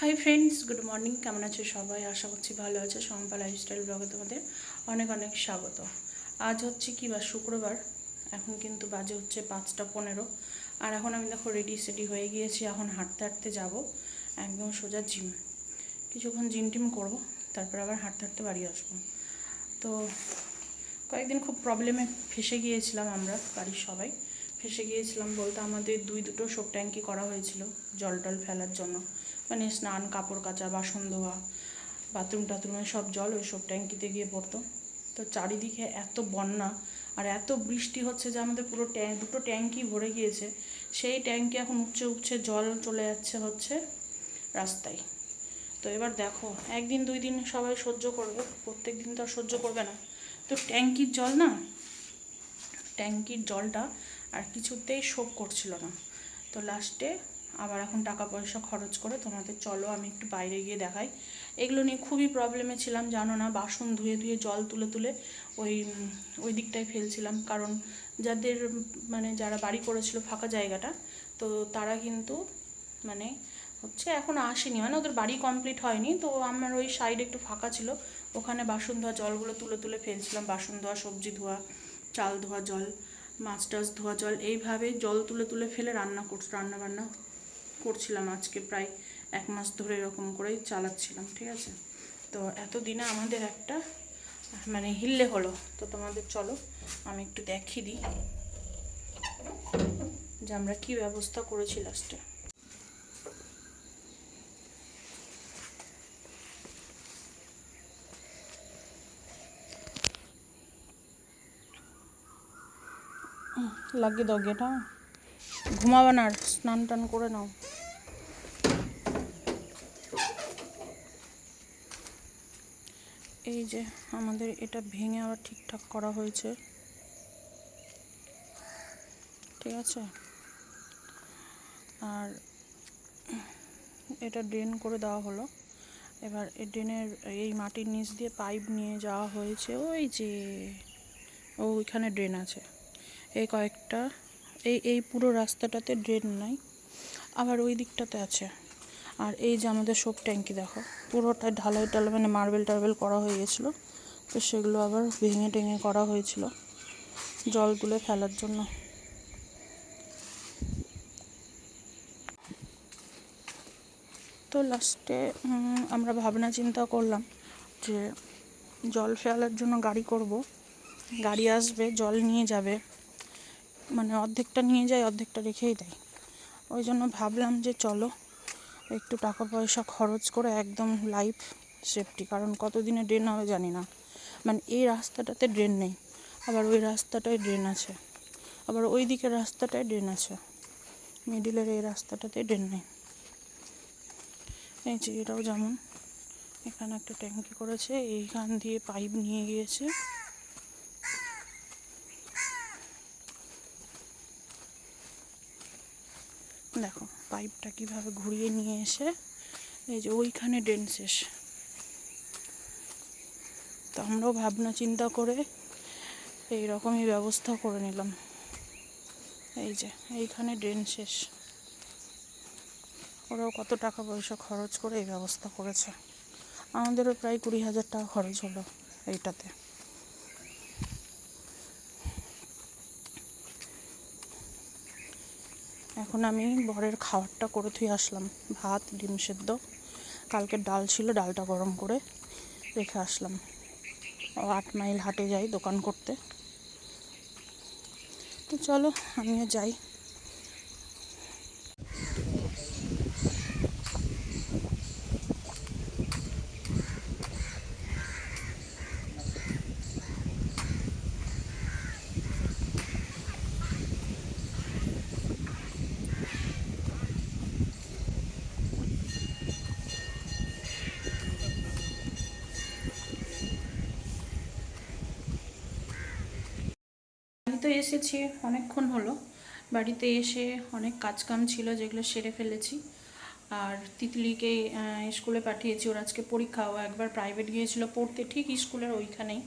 Hi friends good morning কেমন আছো সবাই? আশা করছি ভালো আছে। সম্পা লাইফস্টাইল ব্লগে তোমাদের অনেক অনেক স্বাগত। আজ হচ্ছে কি বার শুক্রবার? এখন কিন্তু বাজে হচ্ছে পাঁচটা পনেরো। আর এখন আমি দেখো রেডি সেডি হয়ে গিয়েছি। এখন হাঁটতে হাঁটতে যাব। একদম সোজা জিম কিছুক্ষণ জিম টিম করব। তারপর আবার হাঁটতে হাঁটতে বাড়ি আসব। তো কয়েকদিন খুব প্রবলেমে ফেসে গিয়েছিলাম আমরা, বাড়ির সবাই। ফেসে গিয়েছিলাম বলতে আমাদের দুই দুটো শোক ট্যাঙ্কি করা হয়েছিল জল টল ফেলার জন্য। মানে স্নান, কাপড় কাচা, বাসন ধোয়া বাথরুম টাথরুমে সব জল ওই সব ট্যাঙ্কিতে গিয়ে পড়তো। তো চারিদিকে এত বন্যা আর এত বৃষ্টি হচ্ছে যে আমাদের পুরো ট্যাঙ্ক দুটো ট্যাঙ্কি ভরে গিয়েছে। সেই ট্যাঙ্কি এখন উপচে উপচে জল চলে যাচ্ছে হচ্ছে রাস্তায়। তো এবার দেখো, একদিন, দুই দিন সবাই সহ্য করবে প্রত্যেক দিন তো আর সহ্য করবে না। তো ট্যাঙ্কির জল না, ট্যাঙ্কির জলটা আর কিছুতেই শোক করছিল না। তো লাস্টে আবার এখন টাকা পয়সা খরচ করে তোমাদের চলো, আমি একটু বাইরে গিয়ে দেখাই। এগুলো নিয়ে খুবই প্রবলেমে ছিলাম, জানো না, বাসন ধুয়ে ধুয়ে, জল তুলে তুলে ওই ওই দিকটায় ফেলছিলাম। কারণ যাদের মানে যারা বাড়ি করেছিল ফাঁকা জায়গাটা, তো তারা কিন্তু মানে হচ্ছে এখন আসেনি। মানে ওদের বাড়ি কমপ্লিট হয়নি, তো আমার ওই সাইড একটু ফাঁকা ছিল। ওখানে বাসন ধোয়া, জলগুলো তুলে তুলে ফেলছিলাম। বাসন ধোয়া, সবজি ধোয়া, চাল ধোয়া, জল, মাছ টাছ ধোয়া, জল, এইভাবে জল তুলে তুলে ফেলে রান্না কর রান্না বান্না করছিলাম আজকে প্রায় এক মাস ধরে এরকম করেই চালাচ্ছিলাম, ঠিক আছে? তো এতদিনে আমাদের একটা মানে হিললে হলো। তো তোমাদের চলো, আমি একটু দেখিয়ে দিই যে আমরা কী ব্যবস্থা করেছি লাস্টে লাগিয়ে দাও গেটা ঘুমাবে না স্নান টান করে নাও। এই যে আমাদের এটা ভেঙে আবার ঠিকঠাক করা হয়েছে। ঠিক আছে? আর এটা ড্রেন করে দেওয়া হলো। এবার এই ড্রেনের এই মাটির নিচ দিয়ে পাইপ নিয়ে যাওয়া হয়েছে। ওই যে ওইখানে ড্রেন আছে। এই কয়েকটা, এই এই পুরো রাস্তাটাতে ড্রেন নাই। আবার ওই দিকটাতে আছে। আর এই যে আমাদের সব ট্যাঙ্কি দেখো পুরোটা ঢালাই টালাই মানে মার্বেল টার্বেল করা হয়ে গেছিল। তো সেগুলো আবার ভেঙে টেঙে করা হয়েছিল জল তুলে ফেলার জন্য। তো লাস্টে আমরা ভাবনা চিন্তা করলাম যে জল ফেলার জন্য গাড়ি করব। গাড়ি আসবে, জল নিয়ে যাবে। মানে অর্ধেকটা নিয়ে যায়, অর্ধেকটা রেখেই দেয়। ওই জন্য ভাবলাম যে চলো একটু টাকা পয়সা খরচ করে একদম লাইফ সেফটি কারণ কতদিনে ড্রেন হবে জানি না। মানে এই রাস্তাটাতে ড্রেন নেই, আবার ওই রাস্তাটায় ড্রেন আছে, আবার ওই দিকের রাস্তাটায় ড্রেন আছে মিডিলের এই রাস্তাটাতে ড্রেন নেই। এই যে এটাও যেমন, এখানে একটা ট্যাঙ্কি করেছে, এইখান দিয়ে পাইপ নিয়ে গিয়েছে। দেখো পাইপটা কীভাবে ঘুরিয়ে নিয়ে এসে, এই যে ওইখানে ড্রেন শেষ। তো আমরাও ভাবনা চিন্তা করে এই রকমই ব্যবস্থা করে নিলাম। এই যে, এইখানে ড্রেন শেষ। ওরাও কত টাকা পয়সা খরচ করে এই ব্যবস্থা করেছে। আমাদেরও প্রায় কুড়ি হাজার টাকা খরচ হলো এইটাতে। এখন আমি বরের খাবারটা করে ধুয়ে আসলাম। ভাত, ডিম সেদ্ধ। কালকে ডাল ছিল, ডালটা গরম করে রেখে আসলাম। আট মাইল হাটে যাই দোকান করতে। তো চলো, আমিও যাই বাড়িতে এসেছি, অনেকক্ষণ হলো। বাড়িতে এসে অনেক কাজকাম ছিল যেগুলো সেরে ফেলেছি। আর তিতলিকে স্কুলে পাঠিয়েছি। ওর আজকে পরীক্ষা। ও একবার প্রাইভেট গিয়েছিল পড়তে, ঠিক স্কুলের ওইখানেই।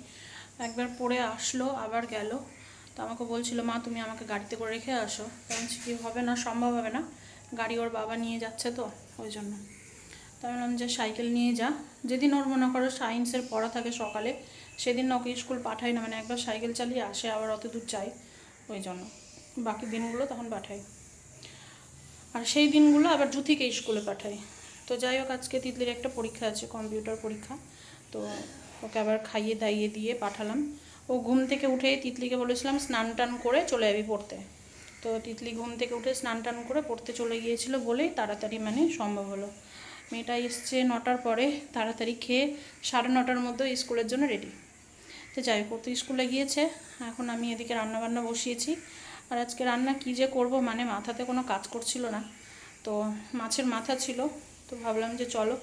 একবার পড়ে আসলো, আবার গেল। তো আমাকে বলছিল, মা, তুমি আমাকে গাড়িতে করে রেখে আসো। কারণ কি হবে না? সম্ভব হবে না। গাড়ি ওর বাবা নিয়ে যাচ্ছে তো, ওই জন্য। তাই বললাম, যে, সাইকেল নিয়ে যা। যেদিন ওর মনে করো সায়েন্সের পড়া থাকে সকালে, সেদিন ওকে স্কুল পাঠাই না। মানে একবার সাইকেল চালিয়ে আসে, আবার অত দূর যাই ওই জন্য। বাকি দিনগুলো তখন পাঠাই। আর সেই দিনগুলো আবার জুথিকে স্কুলে পাঠাই। তো যাই হোক, আজকে তিতলির একটা পরীক্ষা আছে, কম্পিউটার পরীক্ষা। তো ওকে আবার খাইয়ে দাইয়ে দিয়ে পাঠালাম। ও ঘুম থেকে উঠে তিতলিকে বলেছিলাম, স্নান টান করে চলে যাবি পড়তে। তো তিতলি ঘুম থেকে উঠে স্নান টান করে পড়তে চলে গিয়েছিল বলেই তাড়াতাড়ি মানে সম্ভব হলো। মেয়েটা এসছে নটার পরে, তাড়াতাড়ি খেয়ে সাড়ে নটার মধ্যে স্কুলের জন্য রেডি। তো যাই হোক তো স্কুলে গিয়েছে, এখন আমি এদিকে রান্না বান্না বসিয়েছি। আর আজকে রান্না কী যে করব মানে মাথাতে কোনো কাজ করছিল না। তো মাছের মাথা ছিল, তো ভাবলাম যে চলো,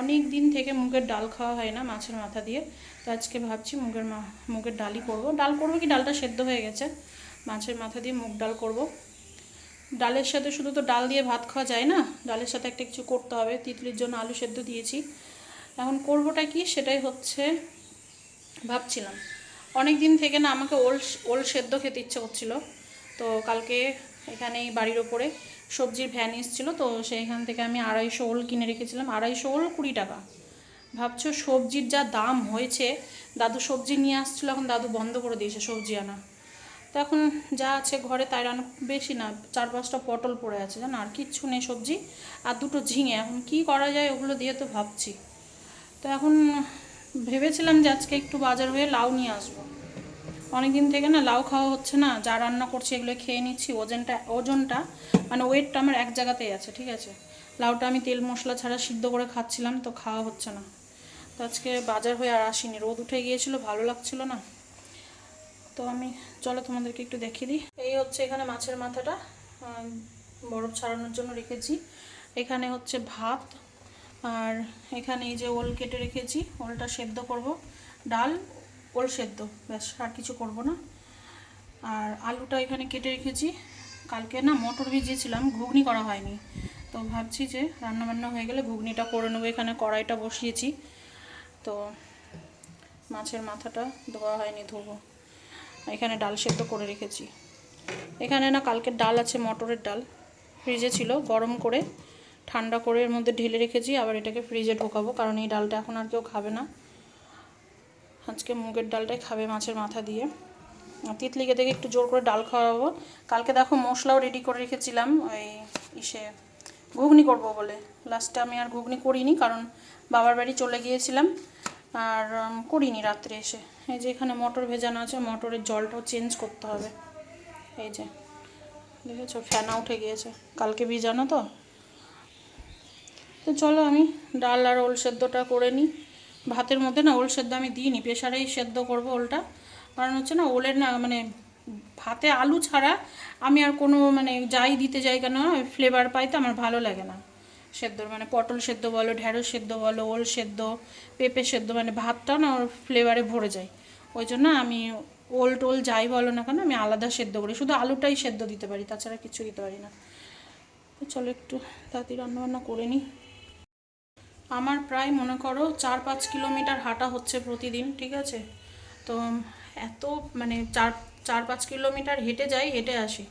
অনেক দিন থেকে মুগের ডাল খাওয়া হয় না মাছের মাথা দিয়ে। তো আজকে ভাবছি মুগের মা, মুগের ডালই করব। ডাল করব কি ডালটা সেদ্ধ হয়ে গেছে, মাছের মাথা দিয়ে মুগ ডাল করব। ডালের সাথে শুধু তো ডাল দিয়ে ভাত খাওয়া যায় না, ডালের সাথে একটা কিছু করতে হবে। তিতলির জন্য আলু সেদ্ধ দিয়েছি। এখন করবোটা কি সেটাই হচ্ছে ভাবছিলাম। অনেক দিন থেকে না আমাকে ওল ওল সেদ্ধ খেতে ইচ্ছে করছিল। তো কালকে এখানে এই বাড়ির ওপরে সবজির ভ্যান এসেছিল, তো সেইখান থেকে আমি আড়াইশো ওল কিনে রেখেছিলাম। আড়াইশো ওল কুড়ি টাকা। ভাবছ সবজির যা দাম হয়েছে, দাদু সবজি নিয়ে আসছিল, এখন দাদু বন্ধ করে দিয়েছে সবজি আনা। তো এখন যা আছে ঘরে তাই রান্না, বেশি না, চার পাঁচটা পটল পড়ে আছে, জানো? আর কিচ্ছু নেই সবজি, আর দুটো ঝিঙে। এখন কি করা যায় ওগুলো দিয়ে তো ভাবছি। তো এখন ভেবেছিলাম যে আজকে একটু বাজার হয়ে লাউ নিয়ে আসব। অনেক দিন থেকে না লাউ খাওয়া হচ্ছে না, যা রান্না করছি এগুলো খেয়ে নিচ্ছি, ওজনটা ওজনটা মানে ওয়েটটা আমার এক জায়গাতেই আছে, ঠিক আছে? লাউটা আমি তেল মশলা ছাড়া সিদ্ধ করে খাচ্ছিলাম, তো খাওয়া হচ্ছে না। তো আজকে বাজার হয়ে আর আসিনি, রোদ উঠে গিয়েছিল, ভালো লাগছিল না। তো আমি, চলো তোমাদেরকে একটু দেখিয়ে দিই। এই হচ্ছে এখানে মাছের মাথাটা বরফ ছাড়ানোর জন্য রেখেছি। এখানে হচ্ছে ভাত আর এখানে এই যে ওল কেটে রেখেছি, ওলটা সেদ্ধ করব। ডাল, ওল সেদ্ধ, ব্যাস, আর কিছু করব না। আর আলুটা এখানে কেটে রেখেছি। কালকে না মটর ভিজিয়েছিলাম, ঘুগনি করা হয়নি। তো ভাবছি যে রান্নাবান্না হয়ে গেলে ঘুগনিটা করে নেব। এখানে কড়াইটা বসিয়েছি। তো মাছের মাথাটা ধোয়া হয়নি, ধোবো। এখানে ডাল সেদ্ধ করে রেখেছি। এখানে না কালকের ডাল আছে, মটরের ডাল। ফ্রিজে ছিল, গরম করে ঠান্ডা করে এর মধ্যে ঢেলে রেখেছি, আবার এটাকে ফ্রিজে ঢোকাবো, কারণ এই ডালটা এখন আর কেউ খাবে না। আজকে মুগের ডালটাই খাবে মাছের মাথা দিয়ে। তিতলিকে দেখে একটু জোর করে ডাল খাওয়াবো। কালকে দেখো মশলাও রেডি করে রেখেছিলাম, ওই ইসে ঘুগনি করব বলে। লাস্টে আমি আর ঘুগনি করিনি, কারণ বাবার বাড়ি চলে গিয়েছিলাম, আর করিনি রাত্রে এসে। এই যে এখানে মটর ভেজানো আছে, মটরের জলটাও চেঞ্জ করতে হবে। এই যে, দেখেছ ফ্যানা উঠে গিয়েছে। কালকে ভিজানো তো? তো চলো আমি ডাল আর ওল সেদ্ধটা করে নিই। ভাতের মধ্যে না ওল সেদ্ধ আমি দিই দিইনি প্রেশারেই সেদ্ধ করব ওলটা। কারণ হচ্ছে না ওলের না মানে ভাতে আলু ছাড়া আমি আর কোনো মানে যাই দিতে যাই কেন ফ্লেভার পাই তো আমার ভালো লাগে না। সেদ্ধ মানে পটল সেদ্ধ বলো ঢ্যাঁড়স সেদ্ধ বলো, ওল সেদ্ধ, পেঁপে সেদ্ধ মানে ভাতটা না ওর ফ্লেভারে ভরে যায়। ওই জন্য আমি ওল টোল যাই বলো না কেন, আমি আলাদা সেদ্ধ করি। শুধু আলুটাই সেদ্ধ দিতে পারি, তাছাড়া কিছু দিতে পারি না। চলো একটু তাড়াতাড়ি রান্নাবান্না করে নিই। আমার প্রায় মনে করো চার পাঁচ কিলোমিটার হাঁটা হচ্ছে প্রতিদিন, ঠিক আছে? তো এত মানে চার চার পাঁচ কিলোমিটার হেঁটে যাই, হেঁটে আসি।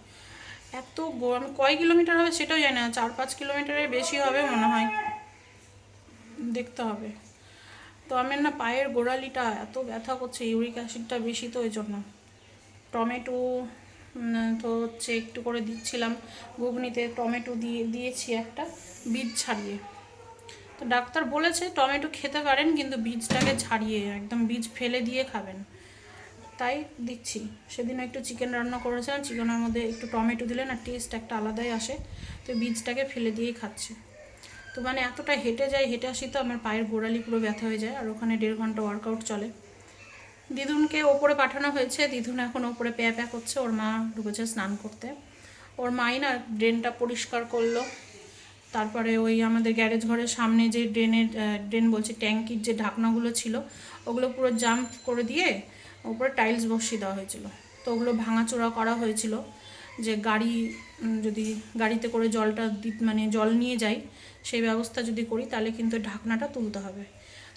এত আমি কয় কিলোমিটার হবে সেটাও জানি না, চার পাঁচ কিলোমিটারের বেশি হবে মনে হয়। দেখতে হবে। তো আমার না পায়ের গোড়ালিটা এত ব্যথা করছে, ইউরিক অ্যাসিডটা বেশি তো ওই জন্য। টমেটো তো হচ্ছে একটু করে দিচ্ছিলাম, ঘুগনিতে টমেটো দিয়ে, দিয়েছি একটা, বীজ ছাড়িয়ে। তো ডাক্তার বলেছে টমেটো খেতে পারেন, কিন্তু বীজটাকে ছাড়িয়ে, একদম বীজ ফেলে দিয়ে খাবেন। তাই দিচ্ছি। সেদিন একটু চিকেন রান্না করেছিলাম চিকেনের মধ্যে একটু টমেটো দিলে না টেস্ট একটা আলাদাই আসে। তো বীজটাকে ফেলে দিয়েই খাচ্ছি। তো মানে এতটা হেঁটে যাই, হেঁটে আসি তো আমার পায়ের গোড়ালি পুরো ব্যথা হয়ে যায়, আর ওখানে দেড় ঘণ্টা ওয়ার্কআউট চলে। দিদুনকে ওপরে পাঠানো হয়েছে, দিদুন এখন ওপরে প্যা প্যা করছে, ওর মা ঢুকেছে স্নান করতে। ওর মাই না ড্রেনটা পরিষ্কার করল। তারপরে ওই আমাদের গ্যারেজ ঘরের সামনে যে ড্রেনের ড্রেন বলছি, ট্যাঙ্কির যে ঢাকনাগুলো ছিল, ওগুলো পুরো জাম্প করে দিয়ে উপরে টাইলস বসিয়ে দেওয়া হয়েছিল। তো ওগুলো ভাঙাচোরা করা হয়েছিল যে গাড়ি যদি গাড়িতে করে জলটা দি- মানে জল নিয়ে যাই, সেই ব্যবস্থা যদি করি তাহলে কিন্তু ঢাকনাটা তুলতে হবে।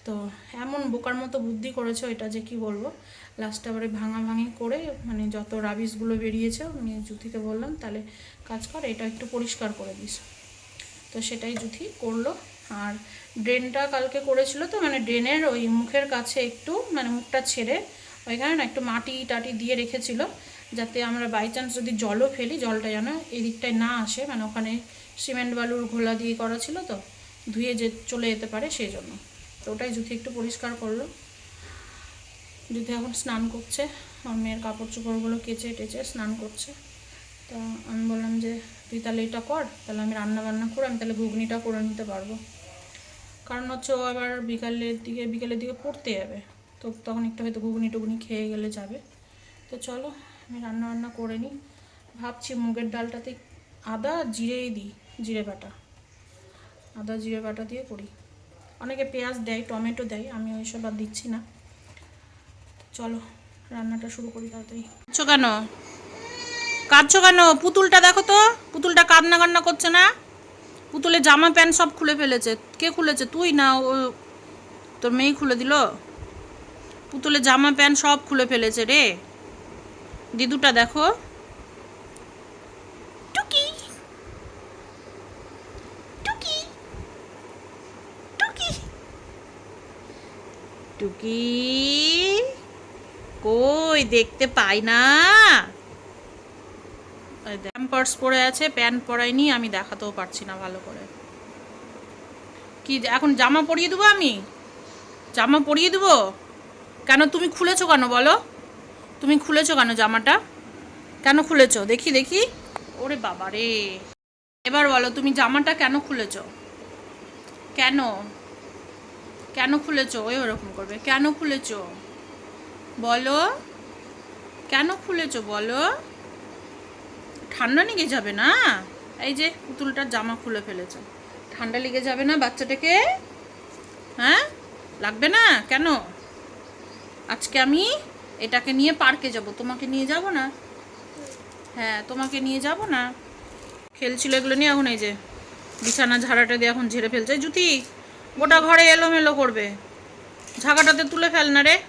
তো এমন বোকার মতো বুদ্ধি করেছে এটা যে কি বলব? লাস্টে আবার ভাঙা ভাঙি করে মানে যত রাবিশগুলো বেরিয়েছে, আমি জুথিকে বললাম, তাহলে কাজ কর, এটা একটু পরিষ্কার করে দিস। তো সেটাই জুথি করল। আর ড্রেনটা কালকে করেছিল তো মানে ড্রেনের ওই মুখের কাছে একটু মানে মুখটা ছেড়ে ওইখানে না একটু মাটি টাটি দিয়ে রেখেছিল, যাতে আমরা বাই চান্স যদি জলও ফেলি, জলটা যেন এই দিকটায় না আসে মানে ওখানে সিমেন্ট বালুর ঘোলা দিয়ে করা ছিল তো, ধুয়ে যে চলে যেতে পারে সেই জন্য তো ওটাই জুথি একটু পরিষ্কার করল। জুথি এখন স্নান করছে আমার মেয়ের কাপড় চোপড়গুলো কেচে টেচে স্নান করছে। তা আমি বললাম যে তুই তাহলে এটা কর, তাহলে আমি রান্না বান্না করে আমি তাহলে ঘুগনিটা করে নিতে পারব। কারণ হচ্ছে ও আবার বিকালের দিকে, বিকেলের দিকে পড়তে যাবে, তো তখন একটু হয়তো ঘুগনি টুগনি খেয়ে গেলে যাবে। তো চলো, আমি রান্না বান্না করে নিই। ভাবছি মুগের ডালটাতে আদা, জিরেই দিই, জিরে বাটা। আদা, জিরে বাটা দিয়ে করি। অনেকে পেঁয়াজ দেয়, টমেটো দেয়, আমি ওইসব আর দিচ্ছি না। চলো, রান্নাটা শুরু করি তাড়াতাড়ি। কেন? কাঁদছো কেন? পুতুলটা দেখো তো। পুতুলটা কান্না কান্না করছে না? পুতুলের জামা প্যান্ট সব খুলে ফেলেছে। কে খুলেছে? তুই না ও তোর মেয়ে খুলে দিল? পুতুলের জামা প্যান্ট সব খুলে ফেলেছে রে। দিদুটা দেখো। টুকি। টুকি। টুকি। টুকি। কই দেখতে পাই না। প্যাম্পার্স পরে আছে, প্যান্ট পরাইনি, আমি দেখাতেও পারছি না ভালো করে। কি, এখন জামা পরিয়ে দেবো আমি? জামা পরিয়ে দেবো? কেন তুমি খুলেছো কেন বলো? তুমি খুলেছো কেন জামাটা? কেন খুলেছো? দেখি দেখি। ওরে বাবা রে। এবার বলো, তুমি জামাটা কেন খুলেছো? কেন? কেন খুলেছো? ওই ওরকম করবে। কেন খুলেছো? বলো। কেন খুলেছো? বলো। ঠান্ডা লেগে যাবে না? এই যে পুতুলটার জামা খুলে ফেলেছে। ঠান্ডা লেগে যাবে না বাচ্চাটাকে? হ্যাঁ? লাগবে না? কেন? আজকে আমি এটাকে নিয়ে পার্কে যাব। তোমাকে নিয়ে যাব না? হ্যাঁ তোমাকে নিয়ে যাব না। খেলছিল এগুলো নিয়ে এখন এই যে বিছানা ঝাড়াটা দিয়ে এখন ঝেড়ে ফেলছে। জুতি, গোটা ঘরে এলোমেলো করবে। ঝাঁকাটাতে তুলে ফেল না রে।